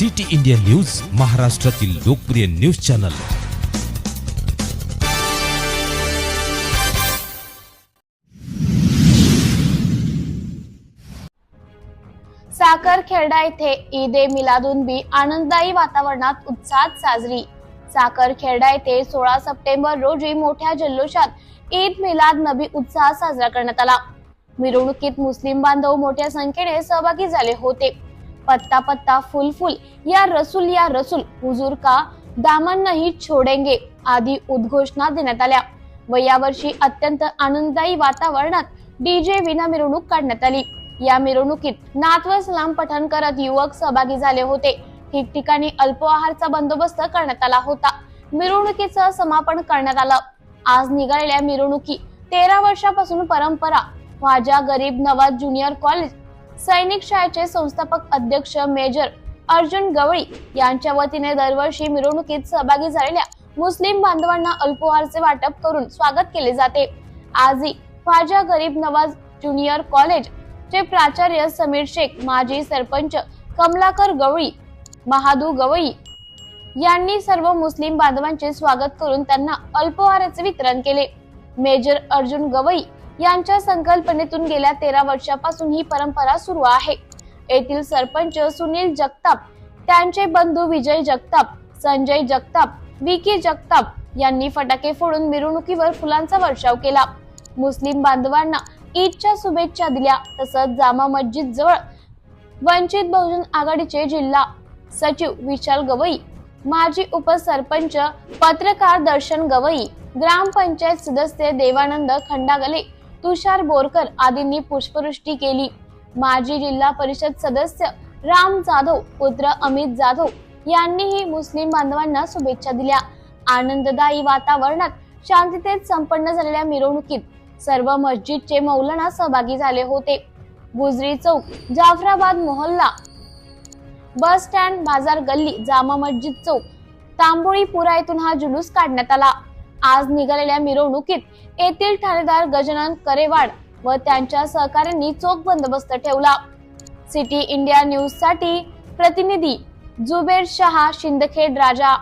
City India news महाराष्ट्रातील लोकप्रिय news channel. Sakharkherda येथे ईद ए मिलादुनबी आनंददायी वातावरणात उत्साहात साजरी. साखरखेर्डा येथे सोळा सप्टेंबर रोजी मोठ्या जल्लोषात ईद मिलाद नबी उत्साहात साजरा करण्यात आला. मिरवणुकीत मुस्लिम बांधव मोठ्या संख्येने सहभागी झाले होते. पत्ता पत्ता फुल फुल या रसूल या रसूल हुजूर का दामन नाही छोडेंगे आदी उद्घोषणा देण्यात आल्या. व यावर्षी अत्यंत आनंददायी वातावरणात डीजे विना मिरवणूक काढण्यात आली. या मिरवणुकीत नात व सलाम पठण करत युवक सहभागी झाले होते. ठिकठिकाणी अल्प आहारचा बंदोबस्त करण्यात आला होता. मिरवणुकीचं समापन करण्यात आलं. आज निघालेल्या मिरवणुकी तेरा वर्षापासून परंपरा. माझ्या गरीब नवाज ज्युनियर कॉलेज सैनिक शाळेचे संस्थापक अध्यक्ष मेजर अर्जुन गवळी यांच्या वतीने दरवर्षी मिरवणुकीत सहभागी झालेल्या मुस्लिम बांधवांना अल्पोहारचे वाटप करून स्वागत केले जाते. आजही ख्वाजा गरीब नवाज ज्युनियर कॉलेज चे प्राचार्य समीर शेख माजी सरपंच कमलाकर गवळी महादू गवळी यांनी सर्व मुस्लिम बांधवांचे स्वागत करून त्यांना अल्पोहाराचे वितरण केले. मेजर अर्जुन गवई यांच्या संकल्पनेतून गेल्या तेरा वर्षापासून ही परंपरा सुरू आहे. येथील सरपंच सुनील जगताप त्यांचे बंधू विजय जगताप संजय जगताप विकी जगताप यांनी फटाके फोडून मिरवणुकीवर फुलांचा वर्षाव केला. मुस्लिम बांधवांना ईदच्या शुभेच्छा दिल्या. तसंच जामा मस्जिद जवळ वंचित बहुजन आघाडीचे जिल्हा सचिव विशाल गवई माजी उपसरपंच पत्रकार दर्शन गवई ग्रामपंचायत सदस्य देवानंद खंडागले तुषार बोरकर आदींनी पुष्पवृष्टी केली. माजी जिल्हा परिषद सदस्य राम जाधव पुत्र अमित जाधव यांनीही मुस्लिम बांधवांना शुभेच्छा दिल्या. आनंददायी वातावरणात शांततेत संपन्न झालेल्या मिरवणुकीत सर्व मस्जिदचे मौलाना सहभागी झाले होते. गुजरी चौक जाफराबाद मोहल्ला बस स्टँड बाजार गल्ली जामा मस्जिद चौक तांबोळीपुरा येथून हा जुलूस काढण्यात आला. आज निघालेल्या मिरवणुकीत येथील ठाणेदार गजानन करेवाड व त्यांच्या सहकाऱ्यांनी चोख बंदोबस्त ठेवला. सिटी इंडिया न्यूजसाठी प्रतिनिधी जुबेर शहा शिंदखेड राजा.